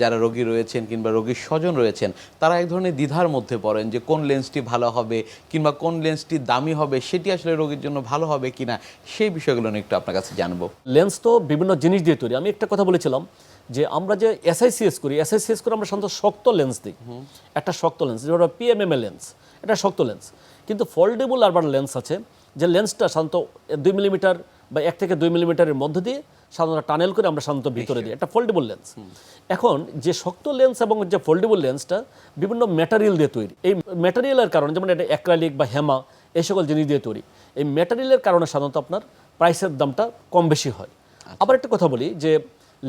যারা রোগী রয়েছেন কিংবা রোগীর স্বজন রয়েছেন তারা এক ধরনের দ্বিধার মধ্যে পড়েন যে কোন লেন্সটি ভালো হবে কিংবা কোন লেন্সটি দামি হবে সেটি আসলে রোগীর জন্য ভালো হবে কিনা সেই বিষয়গুলো নিয়ে একটু আপনার কাছে জানব। লেন্স তো বিভিন্ন জিনিস দিয়ে তৈরি। আমি একটা কথা বলেছিলাম যে আমরা যে এসআইসিএস করি এসআইসিএস করে আমরা সাধারণত শক্ত লেন্স দিই। একটা শক্ত লেন্স যেটা পিএমএমএ লেন্স এটা শক্ত লেন্স। কিন্তু ফোল্ডেবল আরবার লেন্স আছে যে লেন্সটা সাধারণত দুই মিলিমিটার বা এক থেকে দুই মিলিমিটারের মধ্য দিয়ে সাধারণত টানেল করে আমরা সাধারণত ভিতরে দিই একটা ফোল্ডেবল লেন্স এখন যে শক্ত লেন্স এবং যে ফোল্ডেবল লেন্সটা বিভিন্ন ম্যাটারিয়াল দিয়ে তৈরি। এই ম্যাটারিয়ালের কারণে যেমন এটা অ্যাক্রালিক বা হেমা এই সকল জিনিস দিয়ে তৈরি। এই ম্যাটারিয়ালের কারণে সাধারণত আপনার প্রাইসের দামটা কম বেশি হয়। আবার একটা কথা বলি যে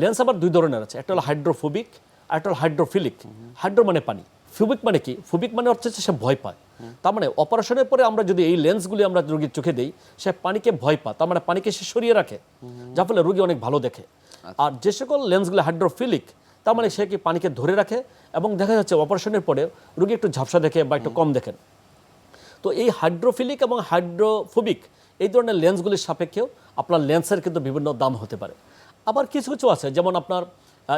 লেন্স আবার দুই ধরনের আছে। একটা হলো হাইড্রোফোবিক আর একটা হলো হাইড্রোফিলিক হাইড্রো মানে পানি। ফিবিক মানে কি? ফুবিক মানে হচ্ছে সে ভয় পায়। তার মানে অপারেশনের পরে আমরা যদি এই লেন্সগুলি আমরা রোগীর চোখে দিই সে পানিকে ভয় পায় তার মানে পানিকে সে সরিয়ে রাখে যার ফলে রোগী অনেক ভালো দেখে। আর যে সকল লেন্সগুলো হাইড্রোফিলিক তার মানে সে কি পানিকে ধরে রাখে এবং দেখা যাচ্ছে অপারেশনের পরে রোগী একটু ঝাপসা দেখে বা একটু কম দেখেন। তো এই হাইড্রোফিলিক এবং হাইড্রোফোবিক এই ধরনের লেন্সগুলির সাপেক্ষেও আপনার লেন্সের কিন্তু বিভিন্ন দাম হতে পারে। আবার কিছু কিছু আছে যেমন আপনার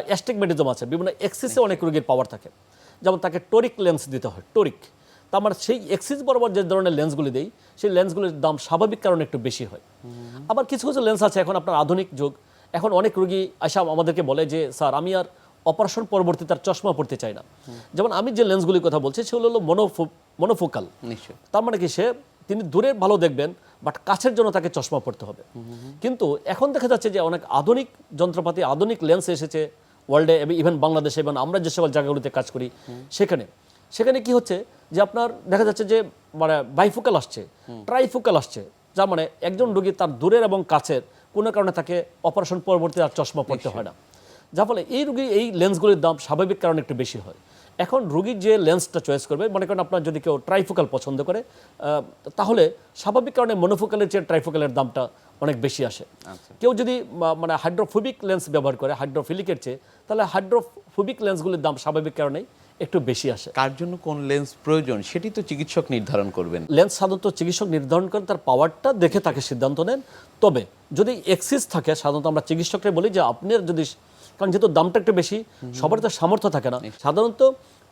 অ্যাস্টিগমেটিজম আছে বিভিন্ন এক্সিসে অনেক রোগীর পাওয়ার থাকে। যেমন তাকে টোরিক লেন্স দিতে হয় টোরিক তার মানে সেই এক্সিস বরাবর যে ধরনের লেন্সগুলি দেই সেই লেন্সগুলির দাম স্বাভাবিক কারণে একটু বেশি হয়। আবার কিছু কিছু লেন্স আছে এখন আপনার আধুনিক যুগ। এখন অনেক রোগী আসা আমাদেরকে বলে যে স্যার আমি আর অপারেশন পরবর্তী তার চশমা পড়তে চাই না। যেমন আমি যে লেন্সগুলির কথা বলছি সেগুলো হলো মনোফো মনোফোকাল তার মানে কি সে তিনি দূরের ভালো দেখবেন বাট কাছের জন্য তাকে চশমা পড়তে হবে। কিন্তু এখন দেখা যাচ্ছে যে অনেক আধুনিক যন্ত্রপাতি আধুনিক লেন্স এসেছে ওয়ার্ল্ডে ইভেন বাংলাদেশে এবং আমরা যে সকল জায়গাগুলিতে কাজ করি সেখানে সেখানে কি হচ্ছে যে আপনার দেখা যাচ্ছে যে মানে বাইফোকাল আসছে ট্রাইফোকাল আসছে যার মানে একজন রোগী তার দূরের এবং কাছের কোনো কারণে তাকে অপারেশন পরবর্তী আর চশমা পড়তে হয় না। যার ফলে এই রোগী এই লেন্সগুলির দাম স্বাভাবিক কারণে একটু বেশি হয়। এখন রোগী যে লেন্সটা চয়েস করবে মনে করেন আপনার যদি কেউ ট্রাইফোকাল পছন্দ করে তাহলে স্বাভাবিক কারণে মনোফোকালের চেয়ে ট্রাইফোকালের দামটা অনেক বেশি আসে। কেউ যদি মানে হাইড্রোফোবিক লেন্স ব্যবহার করে হাইড্রোফিলিকের চেয়ে তাহলে হাইড্রোফোবিক লেন্সগুলির দাম স্বাভাবিক কারণেই একটু বেশি আসে। কার জন্য কোন লেন্স প্রয়োজন সেটি তো চিকিৎসক নির্ধারণ করবেন। লেন্স সাধারণত চিকিৎসক নির্ধারণ করেন তার পাওয়ারটা দেখে তাকে সিদ্ধান্ত নেন। তবে যদি এক্সিস থাকে সাধারণত আমরা চিকিৎসকরা বলি যে আপনার যদি কারণ যেহেতু দামটা একটু বেশি সবার তো সামর্থ্য থাকে না। সাধারণত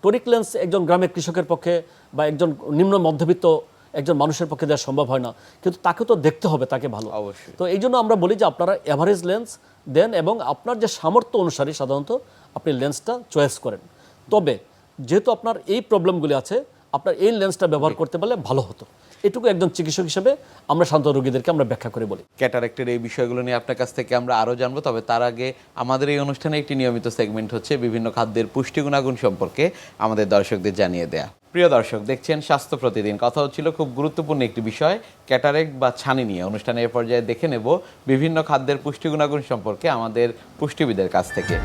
টোরিক লেন্স একজন গ্রামের কৃষকের পক্ষে বা একজন নিম্ন মধ্যবিত্ত একজন মানুষের পক্ষে দেওয়া সম্ভব হয় না। কিন্তু তাকে তো দেখতে হবে তাকে ভালো। অবশ্যই। তো এই জন্য আমরা বলি যে আপনারা এভারেজ লেন্স দেন এবং আপনার যে সামর্থ্য অনুসারে সাধারণত আপনি লেন্সটা চয়েস করেন। তবে যেহেতু আপনার এই প্রবলেমগুলি আছে আপনার এই লেন্সটা ব্যবহার করতে পারলে ভালো হতো। এটুকু একজন চিকিৎসক হিসেবে আমরা শান্ত রোগীদেরকে আমরা ব্যাখ্যা করে বলি। ক্যাটারেক্টের এই বিষয়গুলো নিয়ে আপনার কাছ থেকে আমরা আরও জানব তবে তার আগে আমাদের এই অনুষ্ঠানে একটি নিয়মিত সেগমেন্ট হচ্ছে বিভিন্ন খাদ্যের পুষ্টি গুণাগুণ সম্পর্কে আমাদের দর্শকদের জানিয়ে দেয়া। প্রিয় দর্শক দেখছেন স্বাস্থ্য প্রতিদিন। কথা হচ্ছিল খুব গুরুত্বপূর্ণ একটি বিষয় ক্যাটারেক্ট বা ছানি নিয়ে। অনুষ্ঠানে এ পর্যায়ে দেখে নেব বিভিন্ন খাদ্যের পুষ্টি গুণাগুণ সম্পর্কে আমাদের পুষ্টিবিদের কাছ থেকে।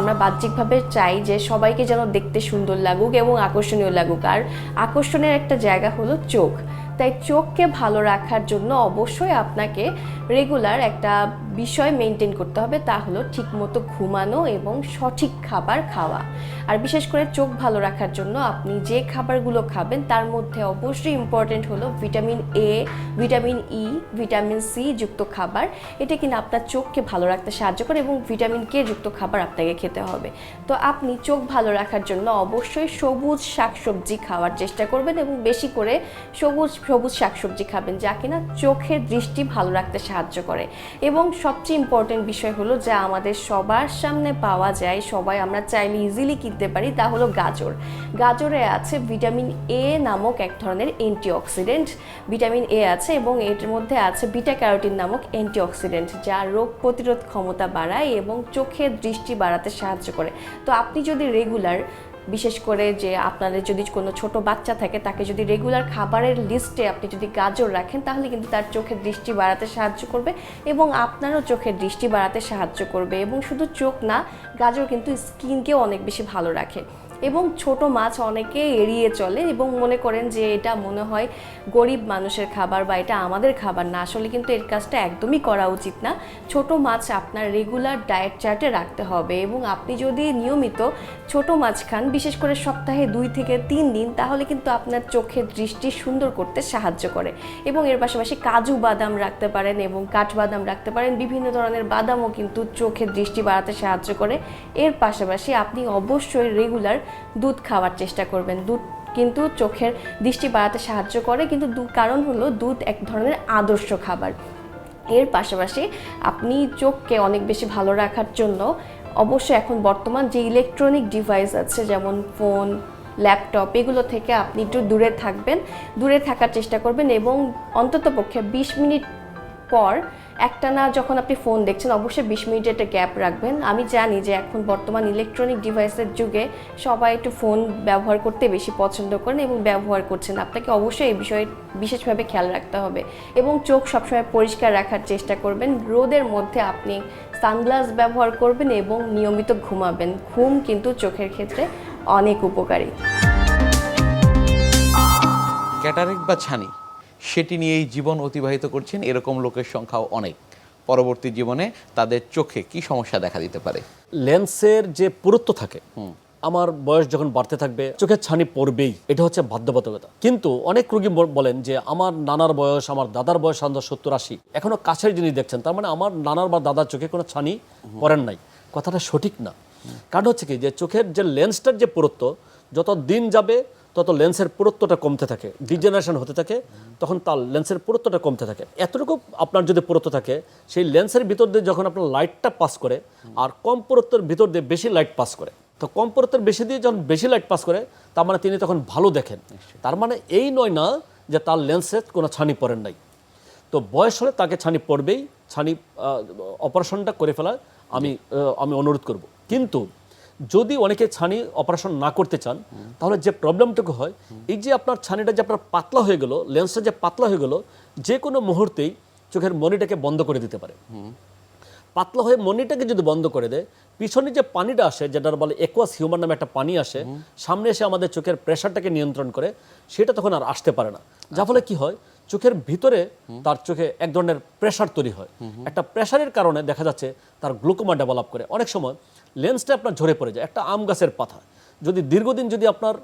আমরা বাহ্যিকভাবে চাই যে সবাইকে যেন দেখতে সুন্দর লাগুক এবং আকর্ষণীয় লাগুক। আর আকর্ষণের একটা জায়গা হলো চোখ। তাই চোখকে ভালো রাখার জন্য অবশ্যই আপনাকে রেগুলার একটা বিষয় মেনটেন করতে হবে, তা হলো ঠিকমতো ঘুমানো এবং সঠিক খাবার খাওয়া। আর বিশেষ করে চোখ ভালো রাখার জন্য আপনি যে খাবারগুলো খাবেন, তার মধ্যে অবশ্যই ইম্পর্টেন্ট হলো vitamin A vitamin E vitamin C যুক্ত খাবার। এটা কিনা আপনার চোখকে ভালো রাখতে সাহায্য করে এবং ভিটামিন কে যুক্ত খাবার আপনাকে খেতে হবে। তো আপনি চোখ ভালো রাখার জন্য অবশ্যই সবুজ শাকসবজি খাওয়ার চেষ্টা করবেন এবং বেশি করে সবুজ সবুজ শাকসবজি খাবেন, যা কিনা চোখের দৃষ্টি ভালো রাখতে সাহায্য করে। এবং সবচেয়ে ইম্পর্টেন্ট বিষয় হলো যা আমাদের সবার সামনে পাওয়া যায়, সবাই আমরা চাইলে ইজিলি কিনতে পারি, তা হলো গাজর। গাজরে আছে ভিটামিন এ নামক এক ধরনের অ্যান্টিঅক্সিডেন্ট ভিটামিন এ আছে এবং এর মধ্যে আছে বিটা ক্যারোটিন নামক অ্যান্টিঅক্সিডেন্ট যা রোগ প্রতিরোধ ক্ষমতা বাড়ায় এবং চোখের দৃষ্টি বাড়াতে সাহায্য করে। তো আপনি যদি রেগুলার বিশেষ করে যে আপনাদের যদি কোনো ছোট বাচ্চা থাকে, তাকে যদি রেগুলার খাবারের লিস্টে আপনি যদি গাজর রাখেন, তাহলে কিন্তু তার চোখের দৃষ্টি বাড়াতে সাহায্য করবে এবং আপনারও চোখের দৃষ্টি বাড়াতে সাহায্য করবে। এবং শুধু চোখ না, গাজর কিন্তু স্কিনকেও অনেক বেশি ভালো রাখে। এবং ছোট মাছ অনেকে এড়িয়ে চলে এবং মনে করেন যে এটা মনে হয় গরিব মানুষের খাবার বা এটা আমাদের খাবার না। আসলে কিন্তু এর কাজটা একদমই করা উচিত না। ছোট মাছ আপনার রেগুলার ডায়েট চার্টে রাখতে হবে এবং আপনি যদি নিয়মিত ছোট মাছ খান, বিশেষ করে সপ্তাহে দুই থেকে তিন দিন, তাহলে কিন্তু আপনার চোখের দৃষ্টি সুন্দর করতে সাহায্য করে এবং এর পাশাপাশি কাজু বাদাম রাখতে পারেন এবং কাঠবাদাম রাখতে পারেন। বিভিন্ন ধরনের বাদামও কিন্তু চোখের দৃষ্টি বাড়াতে সাহায্য করে। এর পাশাপাশি আপনি অবশ্যই রেগুলার দুধ খাওয়ার চেষ্টা করবেন। দুধ কিন্তু চোখের দৃষ্টি বাড়াতে সাহায্য করে, কিন্তু কারণ হলো দুধ এক ধরনের আদর্শ খাবার। এর পাশাপাশি আপনি চোখকে অনেক বেশি ভালো রাখার জন্য অবশ্যই এখন বর্তমান যে ইলেকট্রনিক ডিভাইস আছে, যেমন ফোন ল্যাপটপ এগুলো থেকে আপনি একটু দূরে থাকবেন। দূরে থাকার চেষ্টা করবেন এবং অন্ততপক্ষে বিশ মিনিট পর একটা না যখন আপনি ফোন দেখছেন, অবশ্যই বিশ মিনিটের একটা গ্যাপ রাখবেন। আমি জানি যে এখন বর্তমান ইলেকট্রনিক ডিভাইসের যুগে সবাই একটু ফোন ব্যবহার করতে বেশি পছন্দ করেন এবং ব্যবহার করছেন। আপনাকে অবশ্যই এই বিষয়ে বিশেষভাবে খেয়াল রাখতে হবে এবং চোখ সবসময় পরিষ্কার রাখার চেষ্টা করবেন। রোদের মধ্যে আপনি সানগ্লাস ব্যবহার করবেন এবং নিয়মিত ঘুমাবেন। ঘুম কিন্তু চোখের ক্ষেত্রে অনেক উপকারী। ক্যাটারেক বা ছানি? সেটি নিয়েই জীবন অতিবাহিত করছেন এরকম লোকের সংখ্যাও অনেক। পরবর্তী জীবনে তাদের চোখে কি সমস্যা দেখা দিতে পারে? লেন্সের যে পুরুত্ব থাকে আমার বয়স যখন বাড়তে থাকবে চোখের ছানি পড়বেই। এটা হচ্ছে বাধ্যবাধকতা। কিন্তু অনেক রোগী বল- বলেন যে আমার নানার বয়স আমার দাদার বয়স সাধারণত সত্তর আশি। এখনও কাছের জিনিস দেখছেন তার মানে আমার নানার বা দাদার চোখে কোনো ছানি পড়েন নাই। কথাটা সঠিক না। কারণ হচ্ছে কি যে চোখের যে লেন্সটার যে পুরুত্ব যত দিন যাবে তত লেন্সের পুরুত্বটা কমতে থাকে ডিজেনারেশন হতে থাকে তখন তার লেন্সের পুরুত্বটা কমতে থাকে। এতটুকু আপনার যদি পুরুত্ব থাকে সেই লেন্সের ভিতর দিয়ে যখন আপনার লাইটটা পাস করে আর কম পুরুত্বের ভিতর দিয়ে বেশি লাইট পাস করে তো কম পুরুত্বের বেশি দিয়ে যখন বেশি লাইট পাস করে তার মানে তিনি তখন ভালো দেখেন। তার মানে এই নয় না যে তার লেন্সে কোনো ছানি পড়েন নাই। তো বয়স হলে তাকে ছানি পড়বেই ছানি অপারেশনটা করে ফেলার আমি আমি অনুরোধ করব। কিন্তু যদি অনেকে ছানি অপারেশন না করতে চান তাহলে যে প্রবলেমটুকু হয় এই যে আপনার ছানিটা যে আপনার পাতলা হয়ে গেল লেন্সটা যে পাতলা হয়ে গেল যে কোনো মুহূর্তেই চোখের মনিটাকে বন্ধ করে দিতে পারে। পাতলা হয়ে মনিটাকে যদি বন্ধ করে দেয় পিছনে যে পানিটা আসে যেটার বলে একোয়াস হিউমার নামে একটা পানি আসে সামনে এসে আমাদের চোখের প্রেশারটাকে নিয়ন্ত্রণ করে সেটা তখন আর আসতে পারে না। যার ফলে কি হয় চোখের ভিতরে তার চোখে এক ধরনের প্রেশার তৈরি হয়। একটা প্রেশারের কারণে দেখা যাচ্ছে তার গ্লুকোমা ডেভেলপ করে। অনেক সময় লেন্সটা আপনার ঝরে পড়ে যায় একটা আম গাছের পাতা। যদি দীর্ঘদিন যদি আপনার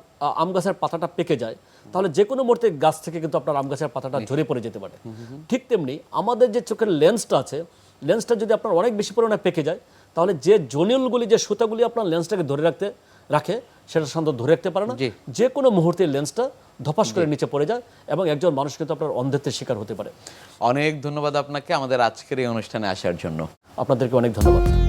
আম গাছের পাতাটা পেকে যায় তাহলে যে কোনো মুহূর্তে গাছ থেকে কিন্তু আপনার আম গাছের পাতাটা ঝরে পড়ে যেতে পারে। ঠিক তেমনি আমাদের যে চোখের লেন্সটা আছে লেন্সটা যদি আপনার অনেক বেশি পরিমাণে পেকে যায় তাহলে যে জনিউলগুলি যে সুতাগুলি আপনার লেন্সটাকে ধরে রাখতে রাখে সেটা সাধারণত ধরে রাখতে পারে না। যে কোনো মুহূর্তে লেন্সটা ধপাস করে নিচে পড়ে যায় এবং একজন মানুষ কিন্তু আপনার অন্ধত্বের শিকার হতে পারে। অনেক ধন্যবাদ আপনাকে আমাদের আজকের এই অনুষ্ঠানে আসার জন্য। আপনাদেরকে অনেক ধন্যবাদ।